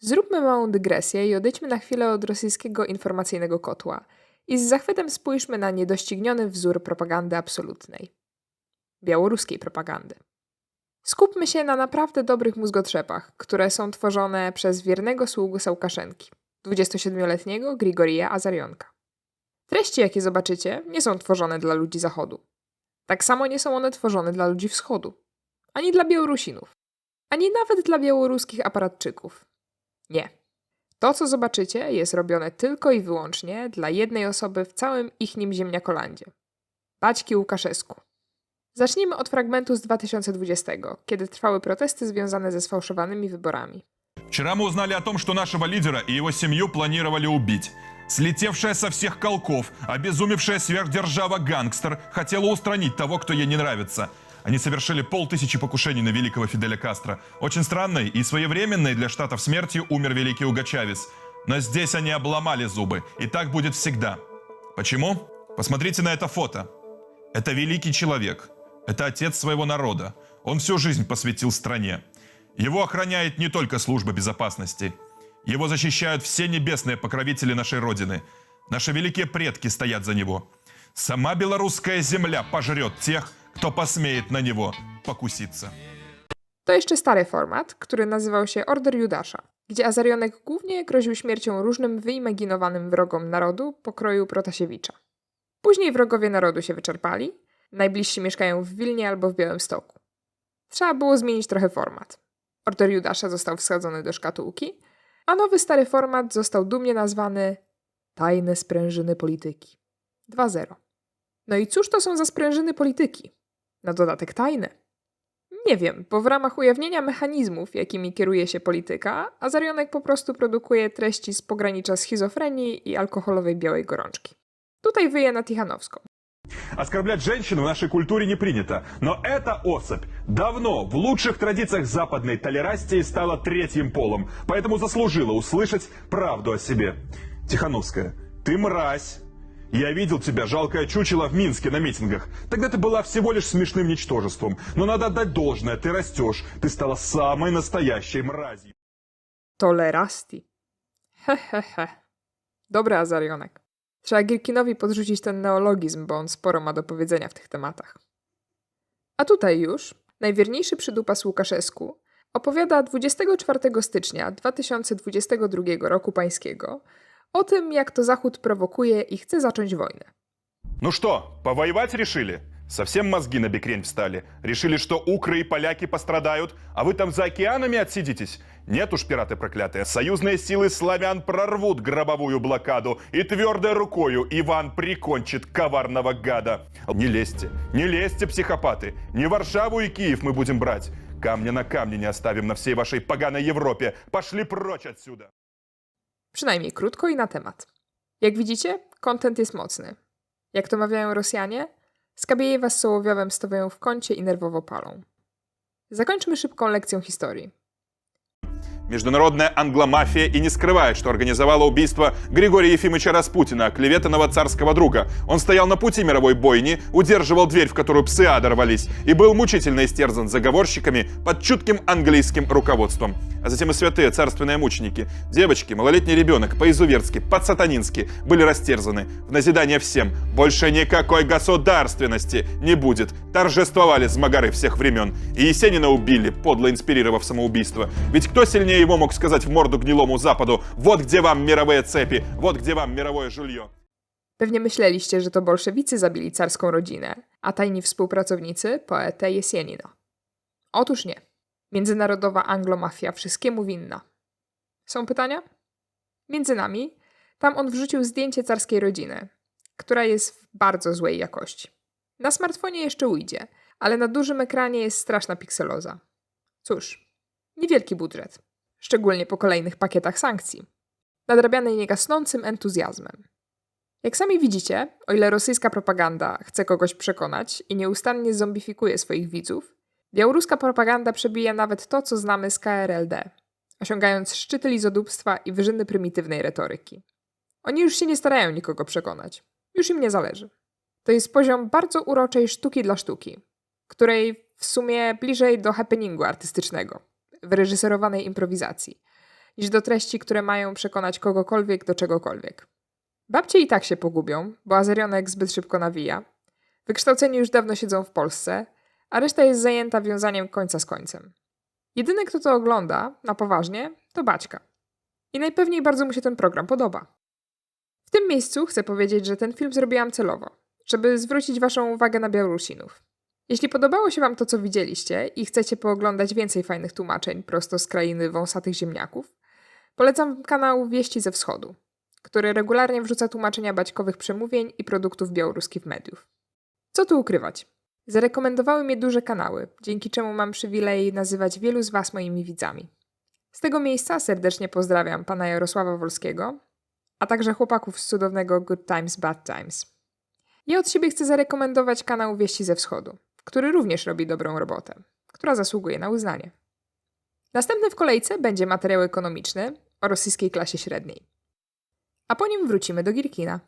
Zróbmy małą dygresję i odejdźmy na chwilę od rosyjskiego informacyjnego kotła i z zachwytem spójrzmy na niedościgniony wzór propagandy absolutnej białoruskiej propagandy. Skupmy się na naprawdę dobrych mózgotrzepach, które są tworzone przez wiernego sługę Łukaszenki, 27-letniego Grigorija Azarionka. Treści, jakie zobaczycie, nie są tworzone dla ludzi Zachodu. Tak samo nie są one tworzone dla ludzi Wschodu, ani dla Białorusinów, ani nawet dla białoruskich aparatczyków. Nie. To, co zobaczycie, jest robione tylko i wyłącznie dla jednej osoby w całym ichnim ziemniakolandzie. Baćki Łukaszesku. Zacznijmy od fragmentu z 2020, kiedy trwały protesty związane ze sfałszowanymi wyborami. Вчера мы узнали о том, что нашего лидера и его семью планировали убить. Слетевшая со всех колков, обезумевшая сверхдержава-гангстер хотела устранить того, кто ей не нравится. Они совершили полтысячи покушений на великого Фиделя Кастро. Очень странной и своевременной для Штатов смертью умер великий Уго Чавес. Но здесь они обломали зубы, и так будет всегда. Почему? Посмотрите на это фото. Это великий человек. Это отец своего народа. Он всю жизнь посвятил стране. Его охраняет не только служба безопасности. Его защищают все небесные покровители нашей Родины. Наши великие предки стоят за него. Сама белорусская земля пожрет тех, кто посмеет на него покуситься. To jeszcze stary format, który nazywał się Order Judasza, gdzie Azarionek głównie groził śmiercią różnym wyimaginowanym wrogom narodu pokroju Protasiewicza. Później wrogowie narodu się wyczerpali, najbliżsi mieszkają w Wilnie albo w Białymstoku. Trzeba było zmienić trochę format. Order Judasza został wsadzony do szkatułki, a nowy stary format został dumnie nazwany Tajne sprężyny polityki 2.0. No i cóż to są za sprężyny polityki? Na dodatek tajne. Nie wiem, bo w ramach ujawnienia mechanizmów, jakimi kieruje się polityka, Azarionek po prostu produkuje treści z pogranicza schizofrenii i alkoholowej białej gorączki. Tutaj wyje na Tichanowską. Оскорблять женщину в нашей культуре не принято. Но эта особь давно в лучших традициях западной толерастии стала третьим полом, поэтому заслужила услышать правду о себе. Тихановская, ты мразь. Я видел тебя, жалкое чучело, в Минске на митингах. Тогда ты была всего лишь смешным ничтожеством. Но надо отдать должное, ты растешь. Ты стала самой настоящей мразью. Tolerasti. Hehehe. Dobry Azarionek. Trzeba Girkinowi podrzucić ten neologizm, bo on sporo ma do powiedzenia w tych tematach. A tutaj już najwierniejszy przydupas Łukaszesku opowiada 24 stycznia 2022 roku pańskiego o tym, jak to Zachód prowokuje i chce zacząć wojnę. Ну что, повоевать решили? Совсем мозги на бекрень встали. Решили, что укры и поляки пострадают, а вы там за океанами отсидитесь? Нет уж, пираты проклятые, союзные силы славян прорвут гробовую блокаду, и твердой рукою Иван прикончит коварного гада. Не лезьте, не лезьте, психопаты. Не Варшаву и Киев мы будем брать. Камня на камне не оставим на всей вашей поганой Европе. Пошли прочь отсюда. Przynajmniej krótko i na temat. Jak widzicie, kontent jest mocny. Jak to mawiają Rosjanie, Skabiejewa z Sołowiowem stoją w kącie i nerwowo palą. Zakończmy szybką lekcją historii. Международная англомафия и не скрывает, что организовала убийство Григория Ефимовича Распутина, оклеветанного царского друга. Он стоял на пути мировой бойни, удерживал дверь, в которую псы ада рвались, и был мучительно истерзан заговорщиками под чутким английским руководством. А затем и святые царственные мученики, девочки, малолетний ребенок, по-изуверски, по-сатанински были растерзаны. В назидание всем, больше никакой государственности не будет. Торжествовали змагары всех времен. И Есенина убили, подло инспирировав самоубийство. Ведь кто сильнее его мог сказать в морду гнилому Западу «Вот где вам мировые цепи, вот где вам мировое жулье». Pewnie myśleliście, że to bolszewicy zabili carską rodzinę, a tajni współpracownicy poetę Jesienina. Otóż nie. Międzynarodowa anglomafia wszystkiemu winna. Są pytania? Między nami, tam on wrzucił zdjęcie carskiej rodziny, która jest w bardzo złej jakości. Na smartfonie jeszcze ujdzie, ale na dużym ekranie jest straszna pikseloza. Cóż, niewielki budżet, szczególnie po kolejnych pakietach sankcji, nadrabianej niegasnącym entuzjazmem. Jak sami widzicie, o ile rosyjska propaganda chce kogoś przekonać i nieustannie zombifikuje swoich widzów, białoruska propaganda przebija nawet to, co znamy z KRLD, osiągając szczyty lizodóbstwa i wyżyny prymitywnej retoryki. Oni już się nie starają nikogo przekonać, już im nie zależy. To jest poziom bardzo uroczej sztuki dla sztuki, której w sumie bliżej do happeningu artystycznego, wyreżyserowanej improwizacji, niż do treści, które mają przekonać kogokolwiek do czegokolwiek. Babcie i tak się pogubią, bo Azerionek zbyt szybko nawija. Wykształceni już dawno siedzą w Polsce, a reszta jest zajęta wiązaniem końca z końcem. Jedyny, kto to ogląda, na poważnie, to Baćka. I najpewniej bardzo mu się ten program podoba. W tym miejscu chcę powiedzieć, że ten film zrobiłam celowo, żeby zwrócić Waszą uwagę na Białorusinów. Jeśli podobało się Wam to, co widzieliście i chcecie pooglądać więcej fajnych tłumaczeń prosto z krainy wąsatych ziemniaków, polecam kanał Wieści ze Wschodu, który regularnie wrzuca tłumaczenia baćkowych przemówień i produktów białoruskich mediów. Co tu ukrywać? Zarekomendowały mnie duże kanały, dzięki czemu mam przywilej nazywać wielu z Was moimi widzami. Z tego miejsca serdecznie pozdrawiam pana Jarosława Wolskiego, a także chłopaków z cudownego Good Times Bad Times. Ja od siebie chcę zarekomendować kanał Wieści ze Wschodu, który również robi dobrą robotę, która zasługuje na uznanie. Następny w kolejce będzie materiał ekonomiczny o rosyjskiej klasie średniej. A po nim wrócimy do Girkina.